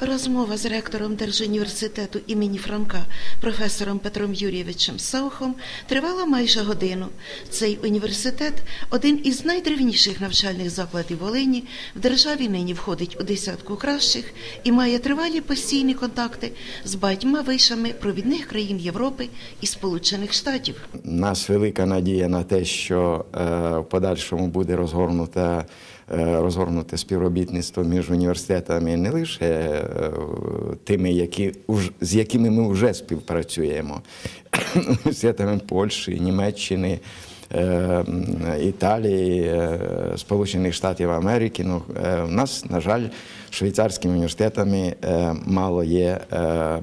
Розмова з ректором Держуніверситету імені Франка, професором Петром Юрійовичем Саухом, тривала майже годину. Цей університет один із найдревніших навчальних закладів Волині, в державі нині входить у десятку кращих і має тривалі постійні контакти з багатьма вишами провідних країн Європи і Сполучених Штатів. Нас велика надія на те, що е, в подальшому буде розгорнута. е, Розгорнуте співробітництво між університетами не лише тими, які з якими ми вже співпрацюємо, університетами Польщі, Німеччини, е, Італії, е, Сполучених Штатів Америки. Ну, е, у нас, на жаль, швейцарськими університетами е, мало є е,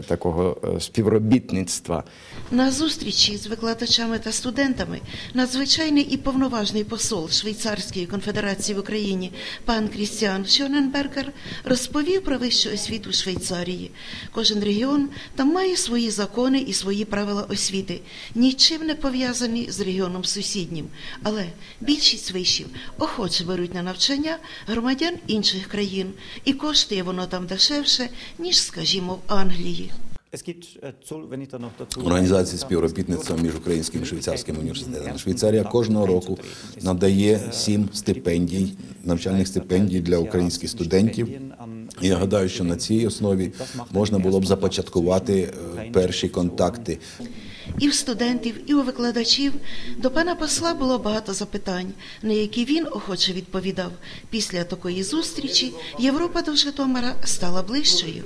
такого е, співробітництва. На зустрічі з викладачами та студентами надзвичайний і повноважний посол Швейцарської конфедерації в Україні пан Крістіан Шоненбергер розповів про вищу освіту Швейцарії. Кожен регіон там має свої закони і свої правила освіти, нічим не пов'язані з регіоном сусіднім. Але більшість вишів охоче беруть на навчання громадян інших країн, і коштує воно там дешевше, ніж, скажімо, в Англії. Äh, Організації співробітництва між українськими і швейцарськими університетами. Швейцарія кожного року надає сім стипендій, навчальних стипендій для українських студентів. І Я гадаю, що на цій основі можна було б започаткувати е, перші контакти. І в студентів, і у викладачів до пана посла було багато запитань, на які він охоче відповідав. Після такої зустрічі Європа до Житомира стала ближчою.